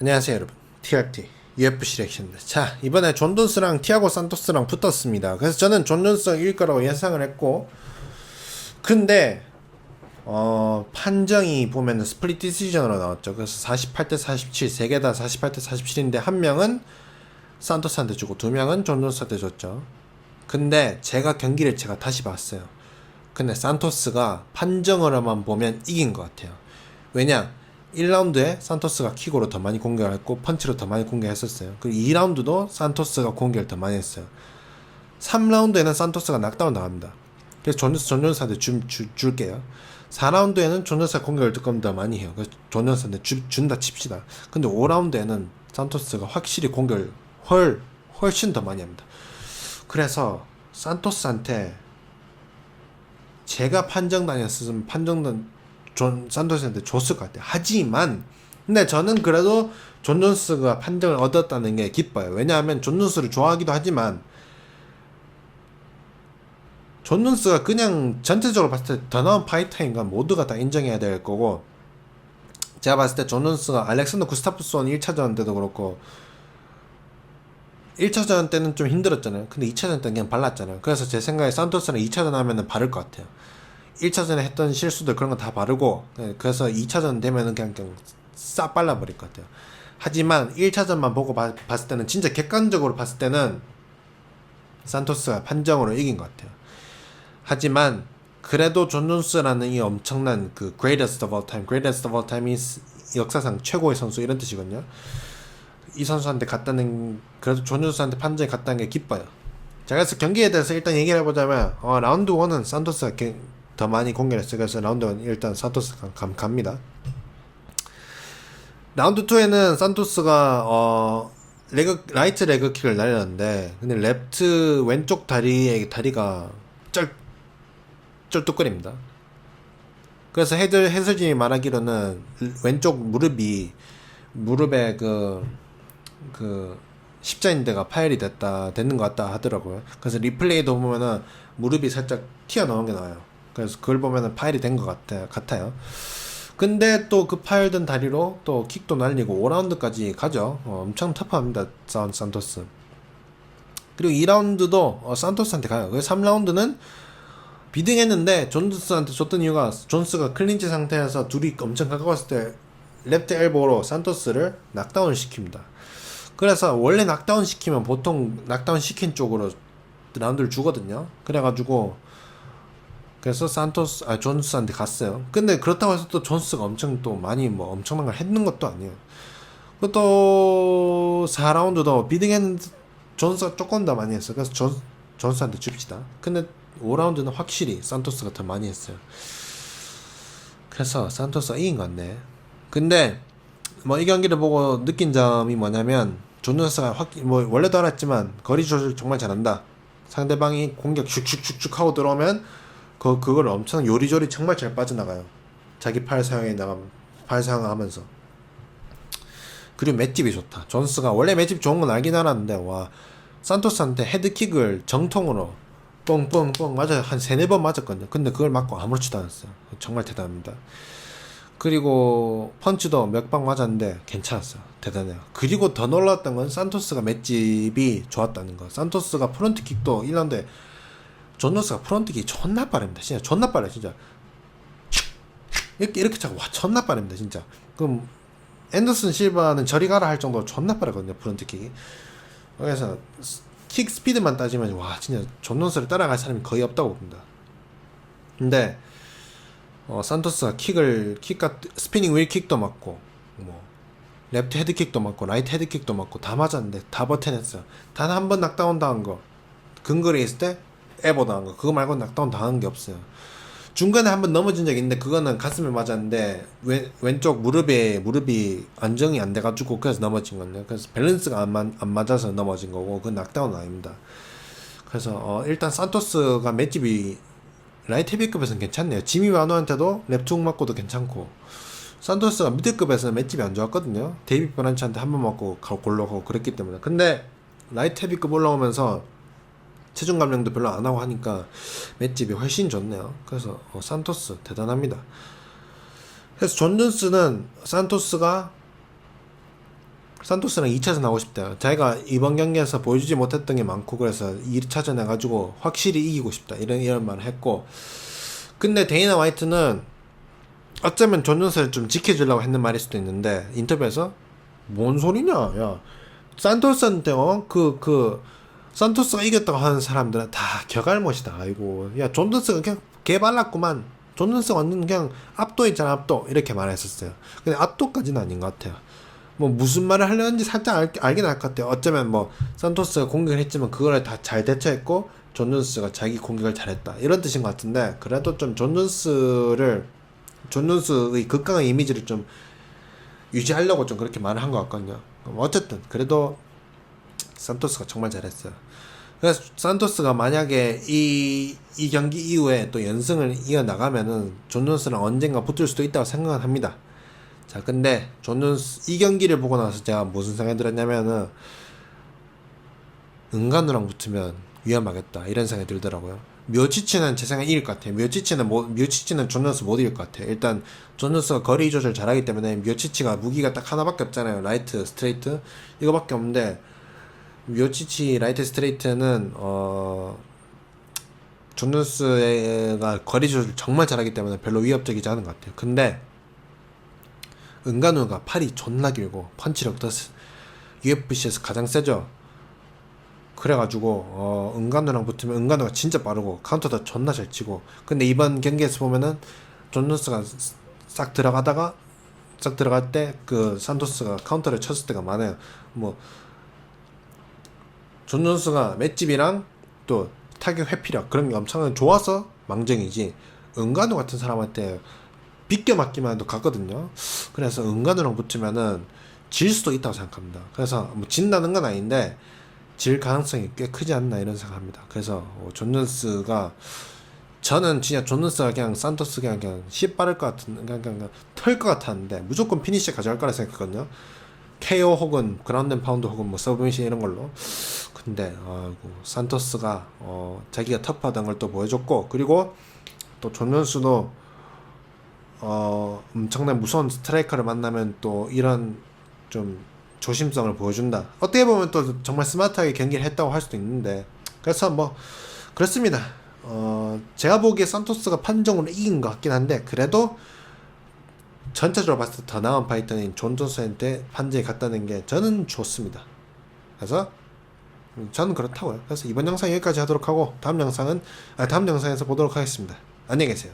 안녕하세요 여러분. TRT UFC 리액션입니다. 자 이번에 존 존스랑 티아고 산토스랑 붙었습니다. 그래서 저는 존 존스가 이길 거라고 예상을 했고 근데 어 판정이 보면은 스플릿 디시전으로 나왔죠. 그래서 48대 47 세 개 다 48대 47인데 한 명은 산토스한테 주고 두 명은 존 존스한테 줬죠. 근데 제가 경기를 제가 다시 봤어요. 근데 산토스가 판정으로만 보면 이긴 것 같아요. 왜냐 1라운드에 산토스가 킥으로 더 많이 공격했고 펀치로 더 많이 공격했었어요. 그리고 2라운드도 산토스가 공격을 더 많이 했어요. 3라운드에는 산토스가 낙다운 당합니다. 그래서 존존스 존존스한테 주, 주, 줄게요. 4라운드에는 존존스가 공격을 조금 더 많이 해요. 그래서 존존스한테 주, 준다 칩시다. 근데 5라운드에는 산토스가 확실히 공격을 훨 훨씬 더 많이 합니다. 그래서 산토스한테 제가 판정단이었으면 판정단 존 산토스한테 줬을 것 같아요. 하지만 근데 저는 그래도 존 존스가 판정을 얻었다는 게 기뻐요. 왜냐하면 존 존스를 좋아하기도 하지만 존 존스가 그냥 전체적으로 봤을 때 더 나은 파이터인 건 모두가 다 인정해야 될 거고 제가 봤을 때 존 존스가 알렉산더 구스타프손 1차전 때도 그렇고 1차전 때는 좀 힘들었잖아요. 근데 2차전 때는 그냥 발랐잖아요. 그래서 제 생각에 산토스는 2차전 하면은 바를 것 같아요. 1차전에 했던 실수들 그런 거다 바르고 네, 그래서 2차전 되면은 그냥, 그냥 싹 발라버릴 것 같아요. 하지만 1차전만 보고 봐- 봤을 때는 진짜 객관적으로 봤을 때는 산토스가 판정으로 이긴 것 같아요. 하지만 그래도 존 존스라는 이 엄청난 그 greatest of all time, greatest of all time이 스- 역사상 최고의 선수 이런 뜻이거든요. 이 선수한테 갔다는 그래도 존 존스한테 판정이 갔다는 게 기뻐요. 자 그래서 경기에 대해서 일단 얘기를 해보자면 어, 라운드 1은 산토스가 게- 더 많이 공격했어요. 그래서 라운드 1 일단 산토스가 감, 갑니다. 라운드 2에는 산토스가 어 레그 라이트 레그킥을 날렸는데 근데 랩트 왼쪽 다리의 다리가 쩔 쩔뚝거립니다. 그래서 해들 해설진이 말하기로는 왼쪽 무릎이 무릎에 그, 그, 십자인대가 파열이 됐다, 됐는 것 같다 하더라고요. 그래서 리플레이도 보면은 무릎이 살짝 튀어나온 게 나와요. 그래서 그걸 보면은 파열이 된 것 같아, 같아요. 근데 또 그 파열된 다리로 또 킥도 날리고 5라운드까지 가죠. 어, 엄청 터프합니다, 산, 산토스. 그리고 2라운드도 어, 산토스한테 가요. 그래서 3라운드는 비등했는데 존스한테 줬던 이유가 존스가 클린치 상태에서 둘이 엄청 가까웠을 때 랩트 엘보로 산토스를 낙다운 시킵니다. 그래서 원래 낙다운 시키면 보통 낙다운 시킨 쪽으로 라운드를 주거든요. 그래가지고 그래서 산토스 아 존스한테 갔어요. 근데 그렇다고 해서 또 존스가 엄청 또 많이 뭐 엄청난 걸 했는 것도 아니에요. 또 4라운드도 비등했는데 존스가 조금 더 많이 했어요. 그래서 존, 존스한테 줍시다. 근데 5라운드는 확실히 산토스가 더 많이 했어요. 그래서 산토스가 이긴 것 같네. 근데 뭐 이 경기를 보고 느낀 점이 뭐냐면 존슨스가 확 뭐 원래도 알았지만 거리 조절 정말 잘한다. 상대방이 공격 슉슉슉슉 하고 들어오면 그 그걸 엄청 요리조리 정말 잘 빠져나가요. 자기 팔 사용해 나가 팔 사용하면서 그리고 맷집이 좋다. 존스가 원래 맷집 좋은 건 알긴 알았는데 와 산토스한테 헤드킥을 정통으로 뻥뻥뻥 맞아 한 세네 번 맞았거든요. 근데 그걸 맞고 아무렇지도 않았어요. 정말 대단합니다. 그리고 펀치도 몇 방 맞았는데 괜찮았어요. 대단해요. 그리고 더 놀랐던 건 산토스가 맷집이 좋았다는 거. 산토스가 프론트킥도 1라운드에 존노스가 프론트킥이 존나 빠릅니다. 진짜 존나 빠르요 진짜. 이렇게 이렇게 차고 와 존나 빠릅니다. 진짜. 그럼 앤더슨 실바는 저리 가라 할 정도로 존나 빠르거든요. 프론트킥이. 그래서 스- 킥 스피드만 따지면 와 진짜 존노스를 따라갈 사람이 거의 없다고 봅니다. 근데 어, 산토스가 킥을 킥과 스피닝 윌 킥도 맞고 뭐 랩트 헤드 킥도 맞고 라이트 헤드 킥도 맞고 다 맞았는데 다 버텨냈어요. 단 한 번 낙다운 당한 거 근거리에 있을 때 에버 당한 거 그거 말고 낙다운 당한 게 없어요. 중간에 한번 넘어진 적이 있는데 그거는 가슴에 맞았는데 왼, 왼쪽 무릎에 무릎이 안정이 안 돼가지고 그래서 넘어진 건데 그래서 밸런스가 안, 맞, 안 맞아서 넘어진 거고 그건 낙다운은 아닙니다. 그래서 어, 일단 산토스가 맷집이 라이트 헤비급에서는 괜찮네요. 지미 마노한테도 랩투 맞고도 괜찮고 산토스가 미드급에서는 맷집이 안 좋았거든요. 데이비 브란치한테 한 번 맞고 가- 골로 가고 그랬기 때문에 근데 라이트 헤비급 올라오면서 체중 감량도 별로 안 하고 하니까 맷집이 훨씬 좋네요. 그래서 어, 산토스 대단합니다. 그래서 존 존스는 산토스가 산토스랑 2차전 하고 싶대요. 자기가 이번 경기에서 보여주지 못했던 게 많고 그래서 2차전 해가지고 확실히 이기고 싶다 이런 이런 말을 했고 근데 데이나 화이트는 어쩌면 존존스를 좀 지켜주려고 했는 말일 수도 있는데 인터뷰에서 뭔 소리냐 야 산토스한테 어그그 그, 산토스가 이겼다고 하는 사람들은 다 격알못이다. 아이고 야 존존스가 그냥 개발랐구만. 존존스가 완전 그냥 압도했잖아 압도. 이렇게 말했었어요. 근데 압도까지는 아닌 것 같아요. 뭐 무슨 말을 하려는지 살짝 알, 알긴 알 것 같아요. 어쩌면 뭐 산토스가 공격을 했지만 그거를 다 잘 대처했고 존존스가 자기 공격을 잘했다. 이런 뜻인 것 같은데 그래도 좀 존존스를 존존스의 극강한 이미지를 좀 유지하려고 좀 그렇게 말을 한 것 같거든요. 뭐 어쨌든 그래도 산토스가 정말 잘했어요. 그래서 산토스가 만약에 이, 이 경기 이후에 또 연승을 이어나가면은 존 존스랑 언젠가 붙을 수도 있다고 생각은 합니다. 자, 근데 존 존스 이 경기를 보고 나서 제가 무슨 생각이 들었냐면은 은간우랑 붙으면 위험하겠다 이런 생각이 들더라고요. 묘치치는 제 생각에 이길 것 같아요. 묘치치는 뭐 묘치치는 존 존스 못 이길 것 같아요. 일단 존 존스가 거리 조절 잘하기 때문에 묘치치가 무기가 딱 하나밖에 없잖아요. 라이트, 스트레이트 이거밖에 없는데 묘치치 라이트 스트레이트는 어 존존스가 거리 조절 정말 잘하기 때문에 별로 위협적이지 않은 것 같아요. 근데 은간우가 팔이 존나 길고 펀치력도 UFC에서 가장 세죠. 그래가지고 어 은간우랑 붙으면 은간우가 진짜 빠르고 카운터도 존나 잘 치고 근데 이번 경기에서 보면은 존존스가 싹 들어가다가 싹 들어갈 때 그 산토스가 카운터를 쳤을 때가 많아요 뭐 존 존스가 맷집이랑 또 타격 회피력 그런 게 엄청 좋아서 망정이지 은간우 같은 사람한테 비껴 맞기만 해도 갔거든요 그래서 은간우랑 붙으면은 질 수도 있다고 생각합니다 그래서 뭐 진다는 건 아닌데 질 가능성이 꽤 크지 않나 이런 생각합니다. 그래서 어, 존슨스가 저는 진짜 존슨스가 그냥 산토스 그냥 그냥 씨 빠를 것 같은 그냥 그냥 털것 같았는데 무조건 피니시 가져갈 거라 생각했거든요. KO 혹은 그라운드 파운드 혹은 뭐 서브미션 이런 걸로. 근데 아이고 산토스가 어 자기가 터프하다는 걸또 보여줬고 그리고 또 존슨스도 어 엄청난 무서운 스트라이커를 만나면 또 이런 좀 조심성을 보여준다. 어떻게 보면 또 정말 스마트하게 경기를 했다고 할 수도 있는데 그래서 뭐 그렇습니다. 어 제가 보기에 산토스가 판정으로 이긴 것 같긴 한데 그래도 전체적으로 봤을 때 더 나은 파이터인 존 존슨한테 판정이 갔다는 게 저는 좋습니다. 그래서 저는 그렇다고요. 그래서 이번 영상 여기까지 하도록 하고 다음 영상은 아, 다음 영상에서 보도록 하겠습니다. 안녕히 계세요.